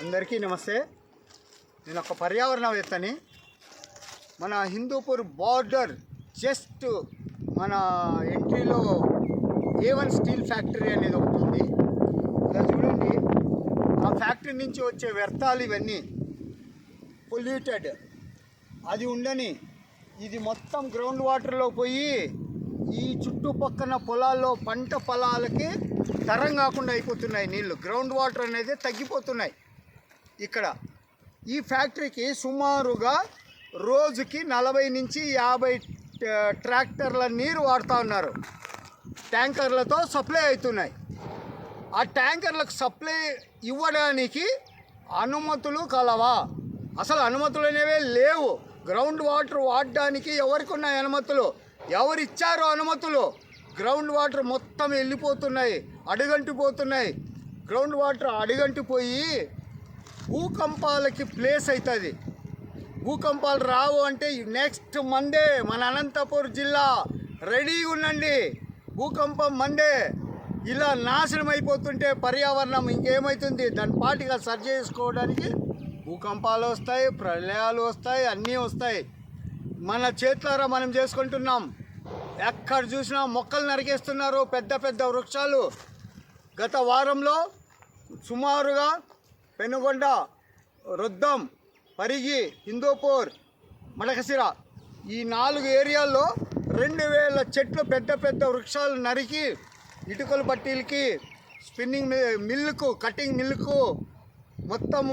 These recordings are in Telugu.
అందరికీ నమస్తే. నేను ఒక పర్యావరణవేత్తని మన హిందూపూర్ బార్డర్ జస్ట్ మన ఎంట్రీలో ఏ వన్ స్టీల్ ఫ్యాక్టరీ అనేది ఒకటి ఉంది. ఇలా చూడండి. ఆ ఫ్యాక్టరీ నుంచి వచ్చే వ్యర్థాలు ఇవన్నీ పొల్యూటెడ్ అది ఉండని ఇది మొత్తం గ్రౌండ్ వాటర్లో పోయి ఈ చుట్టుపక్కన పొలాల్లో పంట పొలాలకి తరం కాకుండా అయిపోతున్నాయి నీళ్ళు గ్రౌండ్ వాటర్ అనేది తగ్గిపోతున్నాయి. ఇక్కడ. ఈ ఫ్యాక్టరీకి సుమారుగా రోజుకి నలభై నుంచి యాభై ట్రాక్టర్ల నీరు వాడుతూ ఉన్నారు. ట్యాంకర్లతో సప్లై అవుతున్నాయి. ఆ ట్యాంకర్లకు సప్లై ఇవ్వడానికి అనుమతులు కలవా? అసలు అనుమతులు అనేవే లేవు. గ్రౌండ్ వాటర్ వాడడానికి ఎవరికి ఉన్నాయి అనుమతులు? ఎవరు అనుమతులు? గ్రౌండ్ వాటర్ మొత్తం వెళ్ళిపోతున్నాయి అడుగంటిపోతున్నాయి. గ్రౌండ్ వాటర్ అడుగంటిపోయి భూకంపాలకి ప్లేస్ అవుతుంది భూకంపాలు రావు అంటే నెక్స్ట్ మండే మన అనంతపూర్ జిల్లా రెడీగా ఉండండి. భూకంపం మండే ఇలా నాశనం అయిపోతుంటే పర్యావరణం ఇంకేమవుతుంది దాని పాటిగా సరి చేసుకోవడానికి భూకంపాలు వస్తాయి ప్రళయాలు వస్తాయి అన్నీ వస్తాయి. మన చేతులారా మనం చేసుకుంటున్నాం. ఎక్కడ చూసినా మొక్కలు నరికేస్తున్నారు పెద్ద పెద్ద వృక్షాలు. గత వారంలో సుమారుగా పెనుగొండ రుద్దం పరిగి హిందూపూర్ మడకసిర ఈ నాలుగు ఏరియాల్లో రెండు వేల చెట్లు పెద్ద పెద్ద వృక్షాలు నరికి ఇటుకల పట్టీలకి స్పిన్నింగ్ మిల్లుకు కటింగ్ మిల్లుకు మొత్తం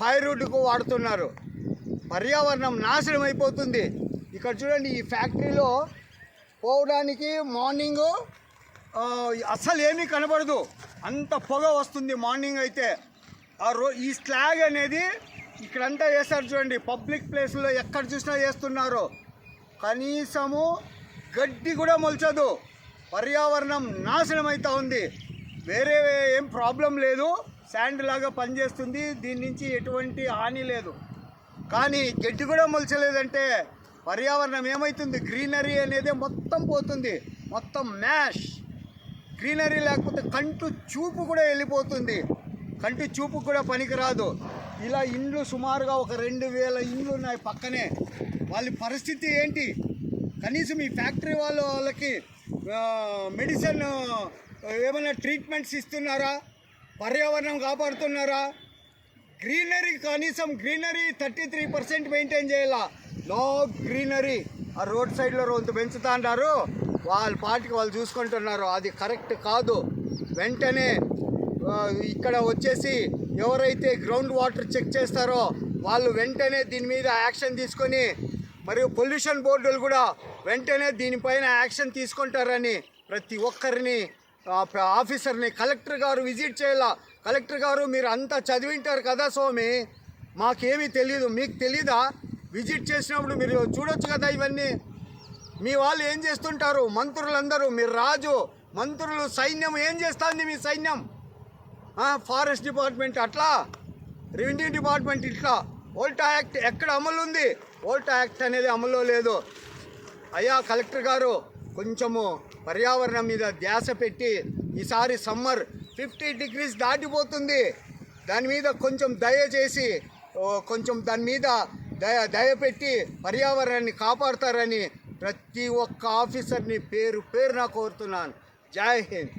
ఫైర్వుడ్కు వాడుతున్నారు. పర్యావరణం నాశనం అయిపోతుంది. ఇక్కడ చూడండి ఈ ఫ్యాక్టరీలో పోవడానికి మార్నింగ్ అసలు ఏమీ కనబడదు. అంత పొగ వస్తుంది మార్నింగ్ అయితే. ఆ రో ఈ స్లాగ్ అనేది ఇక్కడంతా వేస్తారు చూడండి. పబ్లిక్ ప్లేస్లో ఎక్కడ చూసినా వేస్తున్నారు. కనీసము గడ్డి కూడా మొలచదు. పర్యావరణం నాశనం అవుతూ ఉంది. వేరే ఏం ప్రాబ్లం లేదు. శాండ్ లాగా పనిచేస్తుంది. దీని నుంచి ఎటువంటి హాని లేదు. కానీ గడ్డి కూడా మొలచలేదంటే పర్యావరణం ఏమవుతుంది గ్రీనరీ అనేది మొత్తం పోతుంది. మొత్తం మ్యాష్ గ్రీనరీ లేకపోతే కంటు చూపు కూడా వెళ్ళిపోతుంది. కంటి చూపు కూడా పనికిరాదు. ఇలా ఇండ్లు సుమారుగా ఒక రెండు వేల ఇండ్లు ఉన్నాయి పక్కనే. వాళ్ళ పరిస్థితి ఏంటి? కనీసం ఈ ఫ్యాక్టరీ వాళ్ళ వాళ్ళకి మెడిసిన్ ఏమైనా ట్రీట్మెంట్స్ ఇస్తున్నారా? పర్యావరణం కాపాడుతున్నారా? గ్రీనరీ కనీసం greenery thirty three percent maintain చేయాల? No greenery. ఆ రోడ్ సైడ్లో రొంత పెంచుతా అన్నారు వాళ్ళ పాటికి వాళ్ళు చూసుకుంటున్నారు. అది కరెక్ట్ కాదు. వెంటనే ఇక్కడ వచ్చేసి ఎవరైతే గ్రౌండ్ వాటర్ చెక్ చేస్తారో వాళ్ళు వెంటనే దీని మీద యాక్షన్ తీసుకొని మరియు పొల్యూషన్ బోర్డులు కూడా వెంటనే దీనిపైన యాక్షన్ తీసుకుంటారని ప్రతి ఒక్కరిని ఆఫీసర్ని కలెక్టర్ గారు విజిట్ చేయాల? కలెక్టర్ గారు మీరు అంతా చదివింటారు కదా స్వామి? మాకేమీ తెలియదు మీకు తెలీదా? విజిట్ చేసినప్పుడు మీరు చూడొచ్చు కదా ఇవన్నీ? మీ వాళ్ళు ఏం చేస్తుంటారు? మంత్రులందరూ మీరు రాజు మంత్రులు సైన్యం ఏం చేస్తుంది మీ సైన్యం? ఫారెస్ట్ డిపార్ట్మెంట్ అట్లా రెవెన్యూ డిపార్ట్మెంట్ ఇట్లా. ఓల్టా యాక్ట్ ఎక్కడ అమలు ఉంది? ఓల్టా యాక్ట్ అనేది అమల్లో లేదు. అయ్యా కలెక్టర్ గారు కొంచెము పర్యావరణం మీద ధ్యాస పెట్టి ఈసారి సమ్మర్ ఫిఫ్టీ డిగ్రీస్ దాటిపోతుంది. దాని మీద కొంచెం దయచేసి కొంచెం దాని మీద దయ దయపెట్టి పర్యావరణాన్ని కాపాడతారని ప్రతి ఒక్క ఆఫీసర్ని పేరు పేరున కోరుతున్నాను. జై హింద్.